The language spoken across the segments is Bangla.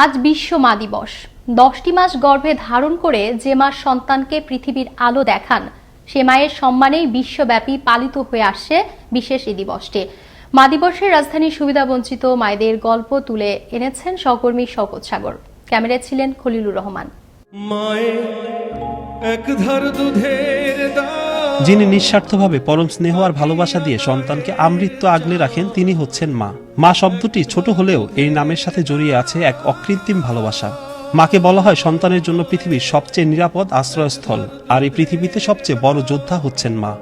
আজ বিশ্ব মা দিবস। দশটি মাস গর্ভে ধারণ করে যে মা সন্তানকে পৃথিবীর আলো দেখান, সে মায়ের সম্মানেই বিশ্বব্যাপী পালিত হয়ে আসছে বিশেষ এই দিবসটি। মা দিবসের রাজধানীর সুবিধাবঞ্চিত মায়েদের গল্প তুলে এনেছেন সহকর্মী শওকত সাগর। ক্যামেরায় ছিলেন খলিলুর রহমান। মায়ে এক ধার দুধের দাম যিনি নিঃস্বার্থভাবে পরম স্নেহ আর ভালোবাসা দিয়ে সন্তানকে আমৃত্য আগলে রাখেন, তিনি হচ্ছেন মা। মা শব্দটি ছোট হলেও এই নামের সাথে জড়িয়ে আছে এক অকৃত্রিম ভালোবাসা। মাকে বলা হয় সন্তানের জন্য পৃথিবীর সবচেয়ে নিরাপদ আশ্রয়স্থল, আর এই পৃথিবীতে সবচেয়ে বড় যোদ্ধা হচ্ছেন মা।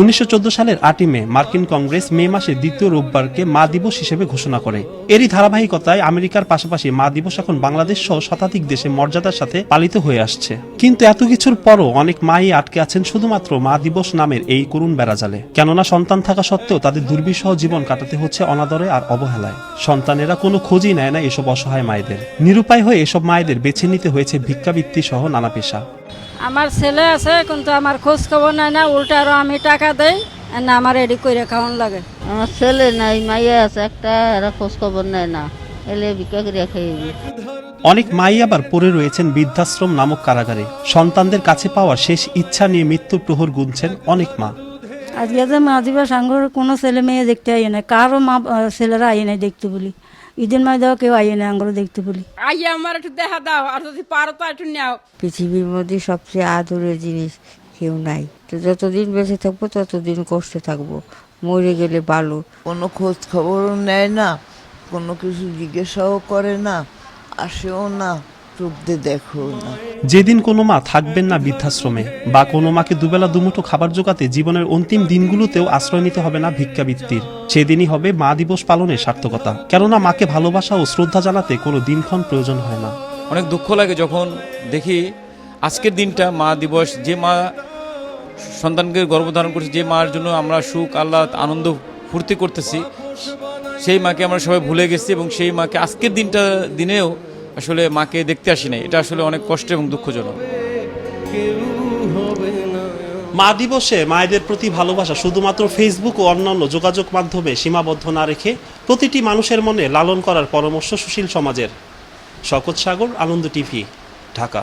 উনিশশো চোদ্দ সালের আটই মে মার্কিন কংগ্রেস মে মাসের দ্বিতীয় রোববারকে মা দিবস হিসেবে ঘোষণা করে। এরই ধারাবাহিকতায় আমেরিকার পাশাপাশি মা দিবস এখন বাংলাদেশ সহ শতাধিক দেশে মর্যাদার সাথে পালিত হয়ে আসছে। কিন্তু এত কিছুর পরও অনেক মাই আটকে আছেন শুধুমাত্র মা দিবস নামের এই করুণ বেড়াজালে। কেননা সন্তান থাকা সত্ত্বেও তাদের দুর্বিষহ জীবন কাটাতে হচ্ছে অনাদরে আর অবহেলায়। সন্তানেরা কোনো খোঁজই নেয় না এসব অসহায় মায়েদের। নিরুপায় হয়ে এসব মায়েদের বেছে নিতে হয়েছে ভিক্ষাবৃত্তি সহ নানা পেশা। আমার ছেলে আছে কিন্তু আমার খোঁজ খবর নাই না উল্টা আরও আমি টাকা দেই না আমার এডি করে খাওয়ান লাগে। আমার ছেলে নাই মাইয়া আছে একটা এরা খোঁজ খবর নেয় না এলে বিক্রি করে খাইবি অনেক মাই আবার পড়ে রয়েছেন বৃদ্ধাশ্রম নামক কারাগারে। সন্তানদের কাছে পাওয়ার শেষ ইচ্ছা নিয়ে মৃত্যুর প্রহর গুনছেন অনেক মা। আজকে যে মা দিবস আঙ্গুর কোনো ছেলে মেয়ে দেখতে আইয়ে না কারও মা ছেলেরা আইয়ে নাই দেখতে বলি। ঈদের মাই দেওয়া কেউ আইয়ে না আঙ্গুর দেখতে বলি। আইয়া আমার একটু দেখা দাও আর যদি পারো তো একটু নাও। পৃথিবীর মধ্যে সবচেয়ে আদরের জিনিস কেউ নাই। তো যতদিন বেঁচে থাকব ততদিন কষ্টে থাকব। মরে গেলে ভালো। কোনো খোঁজ খবরও নেয় না কোনো কিছু জিজ্ঞাসাও করে না আসেও না। চোখ দেখো না যেদিন কোনো মা থাকবেন না বৃদ্ধাশ্রমে বা কোনো মাকে দুবেলা দুমুঠো খাবার জোগাতে জীবনের অন্তিম দিনগুলোতেও আশ্রয় নিতে হবে না ভিক্ষাবৃত্তির। সেদিনই হবে মা দিবস পালনের সার্থকতা। কেননা মাকে ভালোবাসা ও শ্রদ্ধা জানাতে কোনো দিনক্ষণ প্রয়োজন হয় না। অনেক দুঃখ লাগে যখন দেখি আজকের দিনটা মা দিবস যে মা সন্তানকে গর্ভধারণ করছে যে মার জন্য আমরা সুখ আল্লাহ আনন্দ ফুর্তি করতেছি সেই মাকে আমরা সবাই ভুলে গেছি এবং সেই মাকে আজকের দিনটা দিনেও আসলে মাকে দেখতে আসি নাই। এটা আসলে অনেক কষ্ট এবং দুঃখজনক। মা দিবসে মায়েদের প্রতি ভালোবাসা শুধুমাত্র ফেসবুক ও অন্যান্য যোগাযোগ মাধ্যমে সীমাবদ্ধ না রেখে প্রতিটি মানুষের মনে লালন করার পরামর্শ সুশীল সমাজের। শকত সাগর, আনন্দ টিভি, ঢাকা।